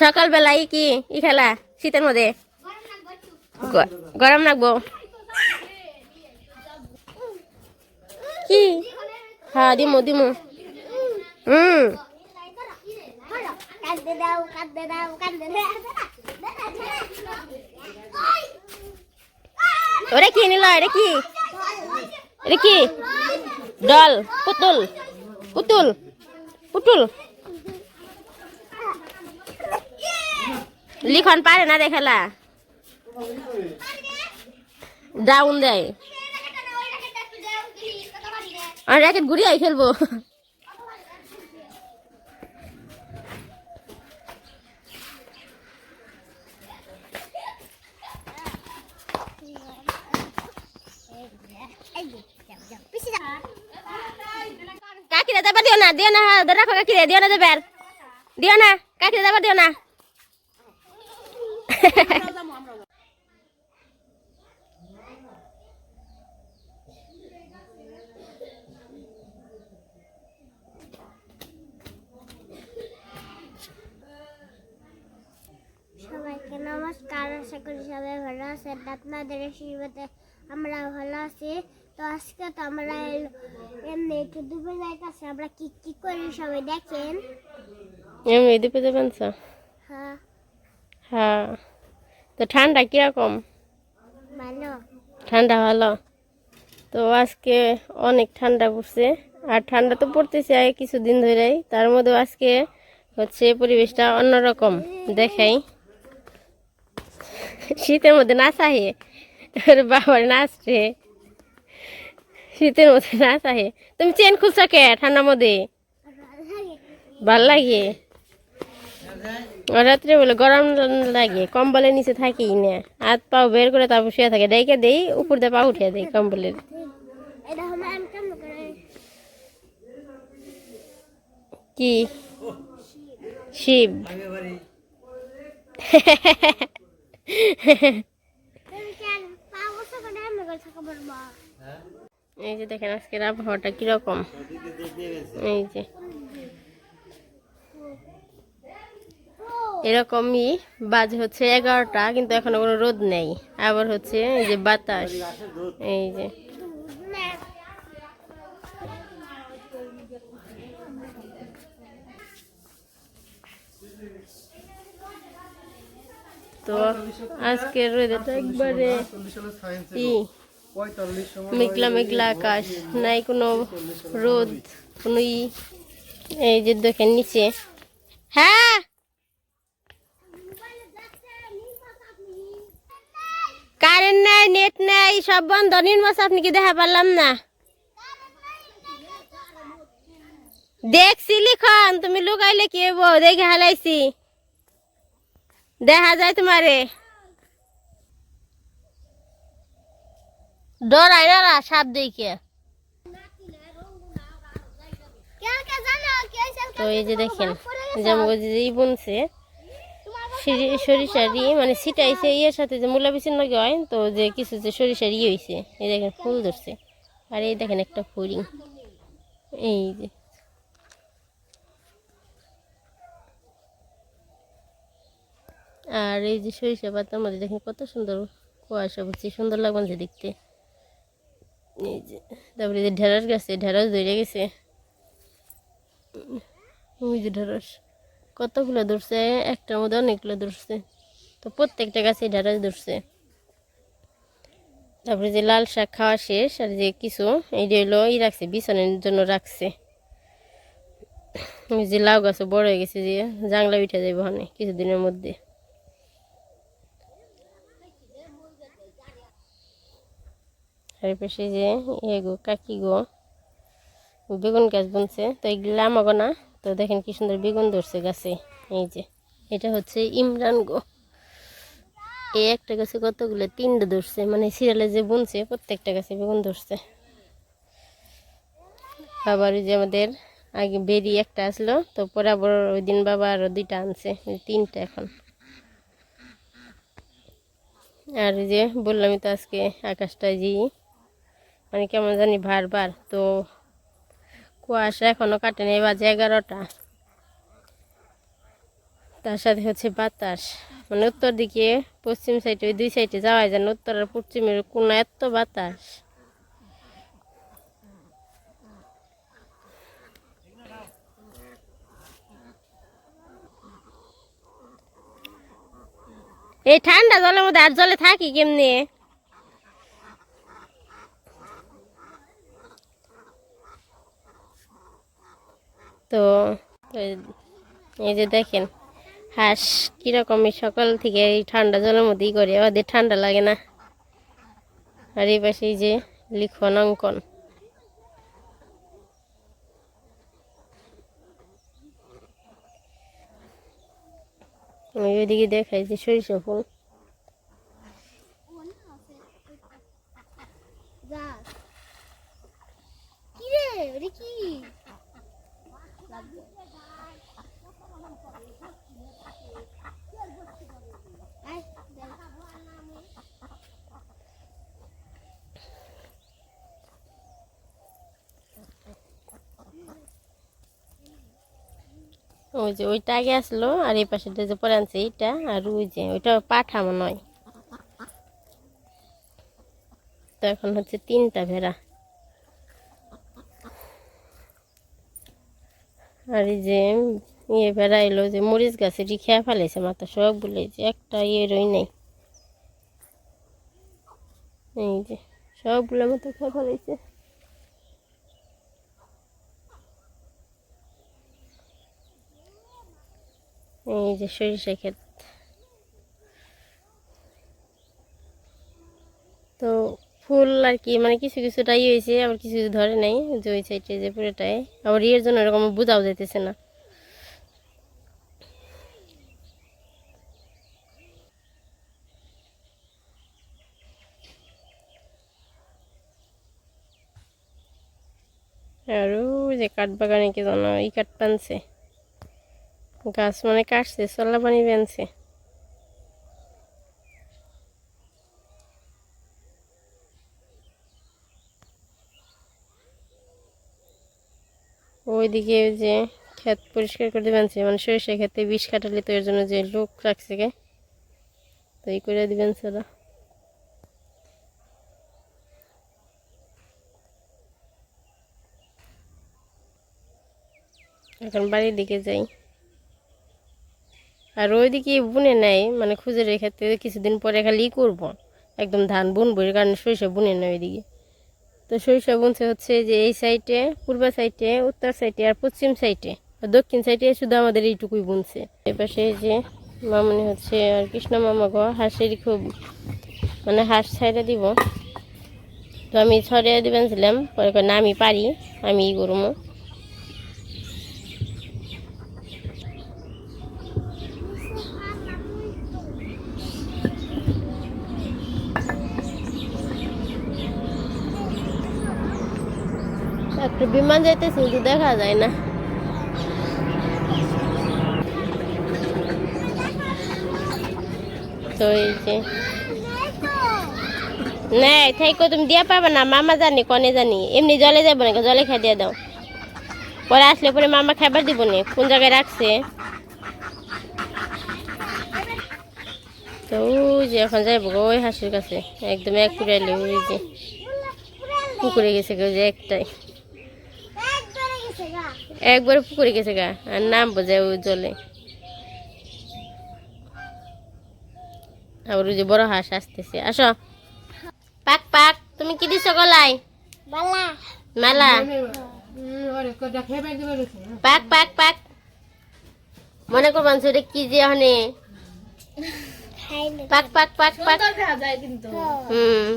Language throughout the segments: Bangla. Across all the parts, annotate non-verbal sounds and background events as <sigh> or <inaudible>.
সকালবেলায় কি? ই খেলা? শীতের মধ্যে? গরম লাগবো। কি? হ্যাঁ দিমু দিমু। হুম ওরে কি নিল? এটা কি? এটা কি? ডল। পুতুল। পুতুল। পুতুল। লিখন পারে না রে খেলা। ডাউন দেয়। আর র্যাকেট ঘুরিয়ে খেলব। কাকিরে দিও না দিও না রাখো কাকিরে, দিও না দেবার দিও না, কাকিরে দেবার দিও না। সবাইকে নমস্কার, আশা করি সবাই ভালো আছেন। আপনাদের আশীর্বাদে আমরা ভালো আছি। তো আজকে তো আমরা একটু ডুবে যাইতেছে আমরা কি কি করি সবাই দেখেন? দিতে দেবেন তো? হ্যাঁ। হ্যাঁ। তো ঠান্ডা কীরকম? ভালো। ঠান্ডা ভালো। তো আজকে অনেক ঠান্ডা পড়ছে। আর ঠান্ডা তো পড়তেছে কিছুদিন ধরেই তার মধ্যে আজকে হচ্ছে পরিবেশটা অন্যরকম দেখাই। শীতের মধ্যে নাচাহে ওর বাবার নাচছে শীতের মধ্যে নাচাহে তুমি চেন খুলছ কে ঠান্ডার মধ্যে ভালো লাগে। রাত্রে বলে গরম লাগে কম্বলের নিচে থাকি না। হাত পাও বের করে তারপর শুয়ে থাকে। ডেকে দেই উপর দিয়ে পা উঠিয়ে দেই কম্বলের। কি? শিব <laughs> তুমি কেন পা বসে করে এমনি করে থাকা পারব এই যে দেখেন আজকের আবহাওয়াটা কীরকম? এই যে। এরকমই, বাজে হচ্ছে এগারোটা, কিন্তু এখনও কোনো রোদ নেই। আবার হচ্ছে এই যে বাতাস। এই যে। তো আজকের রোদটা একবারে ই। মেঘলা মেঘলা আকাশ নাই কোনো রোদ কোনো ই এই যে দেখেন নিচে। হ্যাঁ! কারেন্ট নাই নেট নাই সব বন্ধ। নির্মাস আপনি কি দেখা পারলাম না? দেখছি লিখন তুমি লুকাইলে কি দেখে হালাইছি। দেখা যায় তোমারে। ডরাই না সাপ দেখে তো এই যে দেখেন, যে ই বুনছে সিরি- সরিষারি মানে ছিটাইছে, ইয়ের সাথে যে মূলা বিচ্ছিন্ন হয়, তো যে কিছু যে সরিষার ইয়ে হয়েছে এই দেখেন, ফুল ধরছে। আর এই দেখেন একটা ফড়িং। এই যে। আর এই যে সরিষা পাতার মধ্যে দেখেন কত সুন্দর কুয়াশা বুঝছি সুন্দর লাগবে যে দেখতে। এই যে তারপরে যে ঢেঁড়স গাছে ঢেঁড়স ধরে গেছে। ওই যে ঢেঁড়স। কতগুলো ধরছে? একটার মধ্যে অনেকগুলো ধরছে। তো প্রত্যেকটা গাছে ঢেঁড়স ধরছে। তারপরে যে লাল শাক খাওয়া শেষ আর যে কিছু এই যে হলো ই রাখছে বিছানের জন্য রাখছে। ওই যে লাউ গাছও বড় হয়ে গেছে যে জাংলা উঠে যাবে ওখানে কিছুদিনের মধ্যে। আর পাশে যে এগো কাকি গো, বেগুন গাছ বুনছে। তো এগুলো আমাগো না। তো দেখেন কি সুন্দর বেগুন ধরছে গাছে। এই যে, এটা হচ্ছে ইমরান গো। এই একটা গাছে কতগুলো, তিনটে ধরছে। মানে সিরিয়ালে যে বুনছে, প্রত্যেকটা গাছে বেগুন ধরছে। আবার যে আমাদের আগে বেরি একটা আসলো, তো পরে আবার ওই দিন বাবা আরও দুইটা আনছে তিনটা এখন। আর যে বললামই তো আজকে আকাশটা যে মানে কেমন জানি বারবার। তো কুয়াশা এখনও কাটেনি বাজে এগারোটা। তার সাথে হচ্ছে বাতাস। মানে উত্তর দিকে, পশ্চিম সাইডে ওই দুই সাইডে যাওয়া যায় না, উত্তর আর পশ্চিমের কোনো এত বাতাস। এই ঠান্ডা জলের মধ্যে আর জলে থাকি কেমনি? তো, এই- যে দেখেন, হাঁস কীরকম সকাল থেকে এই ঠান্ডা জলের মধ্যেই করে ওদের ঠান্ডা লাগে না। আর এই পাশে যে লিখন অঙ্কন। ওইদিকে দেখাই যে সরিষা ফুল। কি রে কি। ওই যে ওইটা আগে আসলো, আর এই পাশেটা যে পরে আনছে এইটা, আর ওই যে ওইটা পাঠা মনে হয় তো এখন হচ্ছে তিনটা ভেড়া। আর এই যে ইয়ে ভেড়া এলো যে মরিচ গাছে খেয়া ফেলেছে মাথা সব বলে যে একটা ইয়ে রই নেই। এই যে, সবগুলো মতো খেয়ে ফেলেছে এই যে সরিষা ক্ষেত। তো ফুল আর কি মানে কিছু কিছুটা ইয়ে হয়েছে, আবার কিছু কিছু ধরে নাই, যে ওই সাইডে যে পুরোটাই। আবার ইয়ের জন্য এরকম বোঝাও যাইতেছে না। আর যে কাঠ বাগানে কি জানো এই কাঠ টানছে। গাছ মানে কাটছে, চলা পানি বেনছে ওইদিকে ওই যে ক্ষেত পরিষ্কার করে দিবেনছে মানে সরিষা খেতে বিষ কাটালে তো এর জন্য যে লোক রাখছে গে, তো এই করে দিবেন সেটা। এখন বাড়ির দিকে যাই। আর ওইদিকে বুনে নেয় মানে খুঁজে রেখাতে কিছুদিন পরে খালি করব, একদম ধান বুনবো, এর কারণে সরিষা বুনে নেয় ওইদিকে। তো সরিষা বুনছে হচ্ছে যে এই সাইডে, পূর্ব সাইডে, উত্তর সাইডে আর পশ্চিম সাইডে। আর দক্ষিণ সাইডে শুধু আমাদের এইটুকুই বুনছে। এপাশে যে মামনি হচ্ছে আর কৃষ্ণ মামা গো হাঁসেরই খুব মানে হাঁস ছাইরে দিব। তো আমি ছড়িয়ে দিবেন ছিলাম, পরে না আমি পারি আমি ই করব একটা বিমান যাইতেছে, কিন্তু দেখা যায় না। তো এই যে। নাই, থাইকো, তুমি দিয়া পাবে না, মামা জানি, কনে জানি। এমনি জলে যাব না জলে খাই দিয়ে দাও। পরে আসলে পরে মামা খাবার দিব না, কোন জায়গায় রাখছে? তো যে, এখন যাইবো গো, ওই হাসির কাছে। একদম এক কুড়াইলে ওই যে। পুকুরে গেছে গো যে একটাই। একবার পুকুরে গেছে গা আর নাম বোঝায় ওই জলে। আবার ওই যে বড় হাঁস আসতেছে। আসো। পাক পাক তুমি কি দিছো গলায়? মেলা। পাক পাক পাক। মনে করবান সেটা কি যে হনে পাক পাক পাক পাক। তো হুম।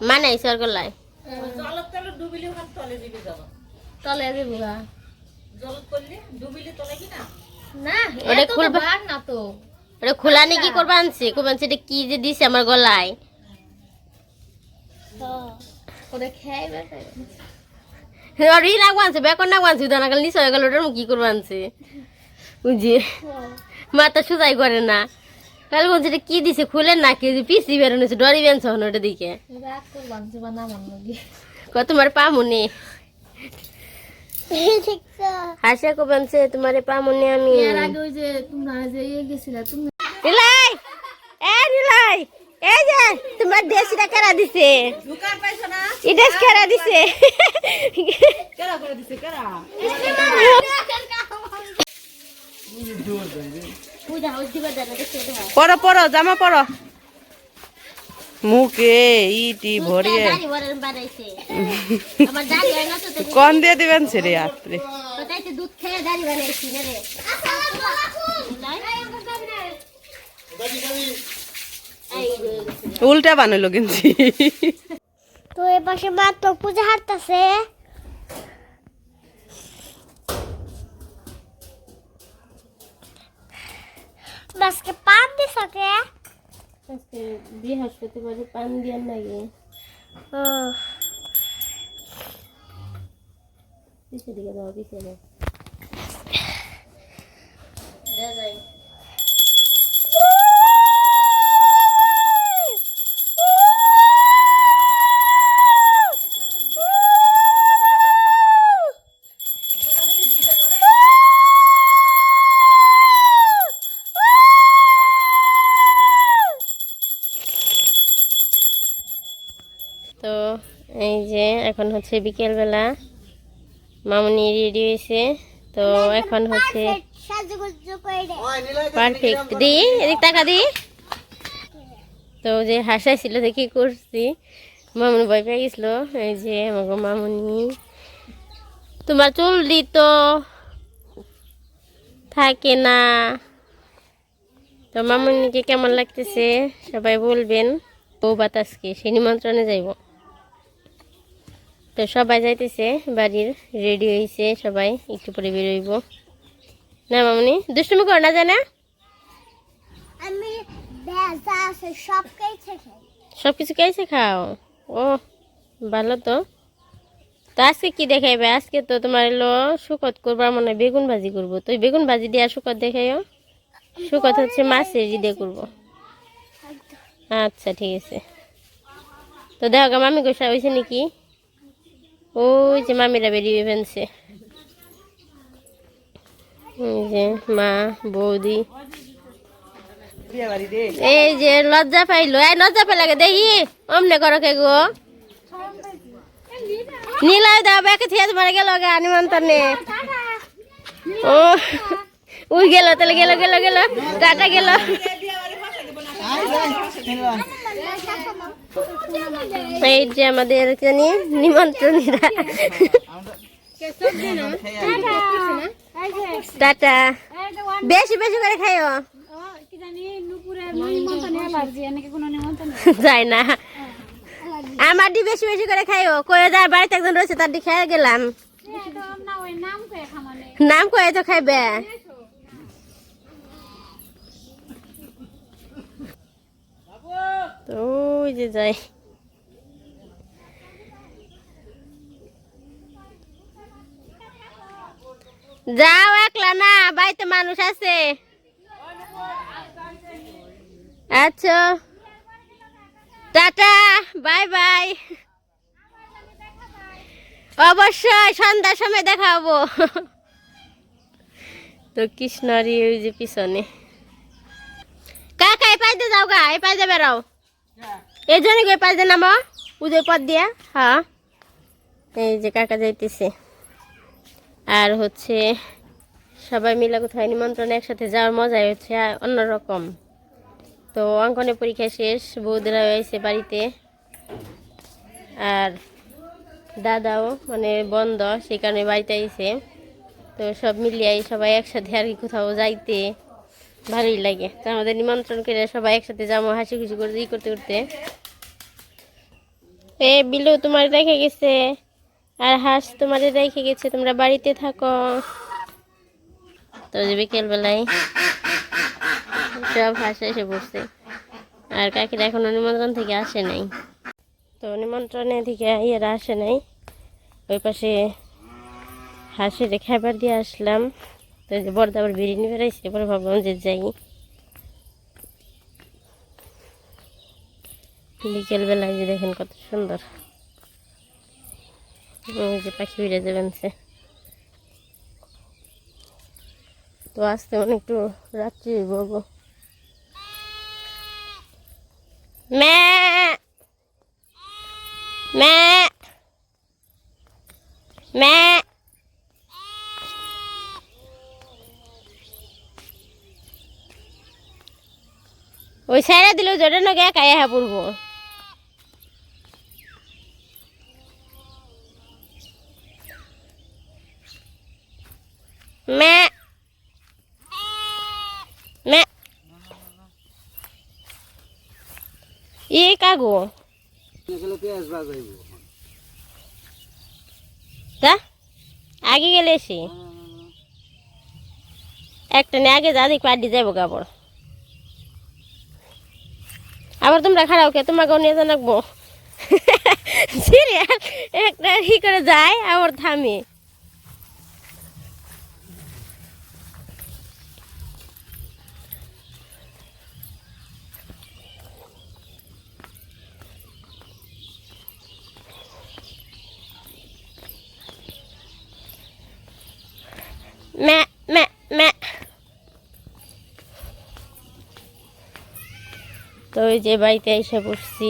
মানাই সর গলায়। তলে দিব গা না? ওটা এত তো খুলবা? বার না তো। ওটা খোলা কি করবা আনছে? করবা আনছে কি যে দিছে আমার গলায়? আনছে আনছে দানা কাল নিচে হয়ে গেল ওটার কি করবা আনছে? বুঝি? মাথা সুজাই করে না। কাল বলছে এটা কি দিছে খুলে না কি পিসি বেরোনেছে ডরি বেঞ্চ হন ওটা দিকে। মন কত তোমার পামুনি। দেখছ হাসে কো বলছে তোমার পামুনি আমি। এর আগে ওই যে তোমরা যে ইয়ে গেছিলা তুমি নিলাই এ নিলাই এই যে তোমার দেশটা কেরা দিছে? এই দেশ কেরা দিছে? পূজা হচ্ছে বাজারে দেখতে দাও পরো পরো জামা পরো মুখে ইটি ভরিয়ে। কন দিয়ে দিবেন ছেড়ে রাত্রে কোথায় তো দুধ খেয়ে দাড়ি বানাইছি না রে। এই যে, উল্টা বানাইলো কিন্তু। তো এ পাশে মা তো পূজা হাঁটতেছে আজকে পান দিছ কে আজকে বৃহস্পতিবারে পান দিয়ার লাগে ও পিছে দিকে দাও পিছে দাও এখন হচ্ছে বিকেলবেলা। মামুনি রেডি হয়েছে। তো এখন হচ্ছে পারফেক্ট দি, এদিক টাকা দি। তো যে হাসাই ছিল দেখি করছি, মামুনি ভয় পেয়ে গেছিল। এই যে আমাকে মামুনি। তোমার চুল দিত থাকে না। তো মামুনিকে কেমন লাগতেছে? সবাই বলবেন। বউ বাতাসকে সে নিমন্ত্রণে যাইব। তো সবাই যাইতেছে বাড়ির রেডি হয়েছে সবাই একটু পরে বেরোইব না মামুনি দুষ্টুমি কর না জানা? আমি সব কেছে কিছু খাও? ও ভালো তো। তো আজকে কি দেখাইবে? আজকে তো তোমার এলো শুকত করবার মনে হয় বেগুন ভাজি করব। তো ওই বেগুন ভাজি দিয়ে শুকত দেখাইও। শুকত হচ্ছে মাছের দিয়ে করব। আচ্ছা ঠিক আছে। তো দেখো মামি গোসা হয়েছে নাকি? ওই যে মামিরা বেরিয়ে ফেলছে। যে মা, বৌদি। এই যে লজ্জা পাইলো, এই লজ্জা পেলাকে দেখি, অমনে করো কে গো। নীলাই দাও ব্যাকে থিয়ে তোমার গেল গা নিমন্ত্রণে। ও, উই গেল, তাহলে গেল গেল গেল, টাটা গেল। এই যে আমাদের জানি নিমন্ত্রণীরা। টাটা। বেশি বেশি করে খাইও। যাই না। আমার দি বেশি বেশি করে খাইও। কয়ে যার বাড়িতে একজন রয়েছে, তার দি খেয়ে গেলাম। নাম কয়ে তো খাইবে? ওই যে যাই। যাও একলা না, বাড়িতে মানুষ আছে। আচ্ছা। Tata, bye bye. অবশ্যই সন্ধ্যার সময় দেখাবো তো কৃষ্ণারি ওই যে পিছনে। কাকা, এই পাইতে যাও গা, এই পাইতে বেরাও এই জন্য এই পাইতে নামো? উদয় দিয়া? হ্যাঁ। এই যে কাকা যাইতেছে। আর হচ্ছে সবাই মিলে কোথায় নিমন্ত্রণ একসাথে যাওয়ার মজাই হচ্ছে অন্যরকম। তো অঙ্কনের পরীক্ষা শেষ বৌদিরা হয়েছে বাড়িতে। আর দাদাও মানে বন্ধ, সেই কারণে বাড়িতে আইসে তো সব মিলিয়ে সবাই একসাথে আর কি কোথাও যাইতে ভালোই লাগে। তো আমাদের নিমন্ত্রণ করে সবাই একসাথে যাব হাসি খুশি করে, ই করতে করতে। এ, বিলু, তোমার রেখে গেছে। আর হাঁস তোমাদের রেখে গেছে। তোমরা বাড়িতে থাকো। তো বিকেলবেলায় সব হাঁস এসে পড়ছে। আর কাকিরা এখনও নিমন্ত্রণ থেকে আসে নাই। তো নিমন্ত্রণে থেকে ইয়েরা আসে নাই। ওই পাশে হাঁসের খাবার দিয়ে আসলাম। তো যে আবার বিরিয়ানি বেড়াইছে ভাবলাম যে যাই। বিকেল বেলায় যে দেখেন কত সুন্দর। যে পাখি উড়ে যাবেন সে তো আসতে অনেক একটু রাত্রি বলব ম্যা ম্যা ম্যা ওই সাইডে দিল জোরে নগে একাই হ্যাঁ পড়ব? ম্যা ম্যা ই কাগো তা? আগে গেলে এসে একটা নিয়ে আগে যা দেখ পাড্ডি যাব কাপড়। আবার তোমরা খারাপ কে? তোমাকেও নিয়ে জানাকবো <laughs> সিরিয়াল একটা কি করে যায় আবার থামে ম্যা ম্যা ম্যা তো ওই যে বাড়িতে এসে পড়ছি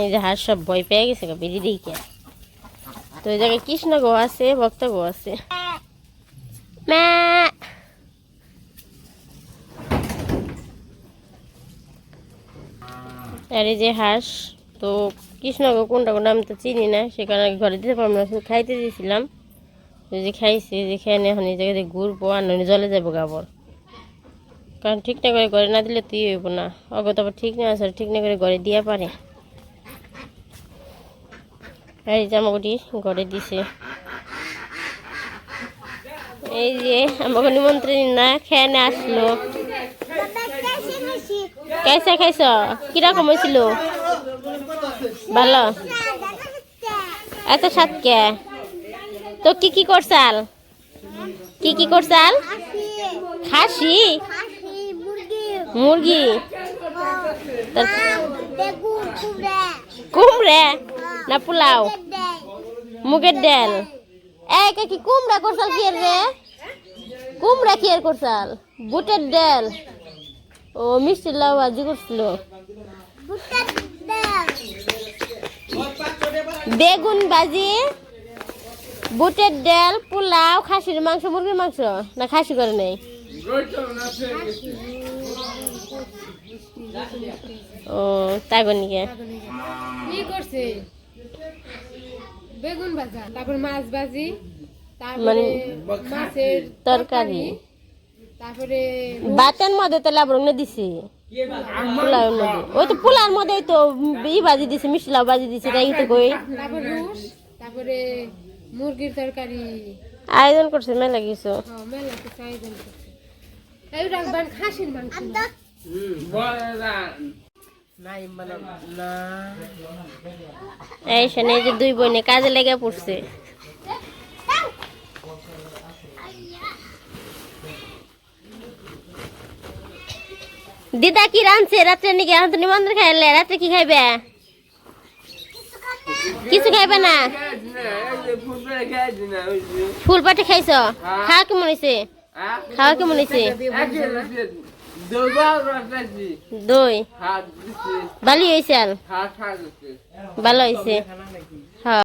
এই যে হাঁস সব ভয় পেয়ে গেছে গো, বেরিয়ে দিকে তো ওই জায়গায় কৃষ্ণ গো আছে, ভক্ত গো আছে। ম্যা আর এই যে হাঁস। তো কৃষ্ণগো কোনটা কোনটা আমি তো চিনি না সে কারণে ঘরে দিতে পারব না শুধু খাইতে দিয়েছিলাম। যে খাইছে যে খেয়ে নিয়ে এখন এই জায়গায় ঘুরবো আর নইলে জলে যাব গাবর। কারণ ঠিক না করে ঘরে না দিলে তুই হইব না। অগত আবার ঠিক না আছে ঠিক না করে ঘরে দিয়া পারে। আর এই জামাগুটি ঘরে দিছে। এই যে আমাকে নিমন্ত্রণ না খেয়ে নিয়ে আসলো। কেসে খাইছ? কীরকম হয়েছিল? ভালো। এত স্বাদ কে? তো কি কি করছাল কি কি করছাল খাসি। মুরগি। কুমড়া না পোলাও? মুগের ডাল। এই কি কুমড়া করছাল কি রে? কুমড়া কি করছাল বুটের ডাল। ও মিষ্টি লাউ ভাজি করছিল। ডাল বেগুন ভাজি বুটের ডাল পোলাও খাসির মাংস মুরগির মাংস? না খাসি করে নেই। ও তাগনিকে কি করছে? বেগুন ভাজা তারপর মাছ ভাজি তারপরে মানে মাছের তরকারি। তারপরে বাতের মধ্যে তো লাবরং না দিছি। ওই তো পোলার মধ্যে তো ই ভাজি দিছে লাউ ভাজি দিছে তাই তো কই। তারপরে মুরগির তরকারি। আয়োজন করছে মেলা কিছু। হ্যাঁ, মেলা কিছু আয়োজন করছে। এই রাখবেন খাসির মাংস। এই শোনে যে দুই বোনে কাজে লেগে পড়ছে। দিদা কি রাঁধছে? রাত্রে নাকি এখন তো নিমন্ত্রণ খাইলে? রাত্রে কি খাইবে? কিছু খাইবে না? ফুল পাটি খাইছ? খাওয়া কেমন হয়েছে খাওয়া কেমন হয়েছে দই। ভালো হয়েছে ভালো হয়েছে হ্যাঁ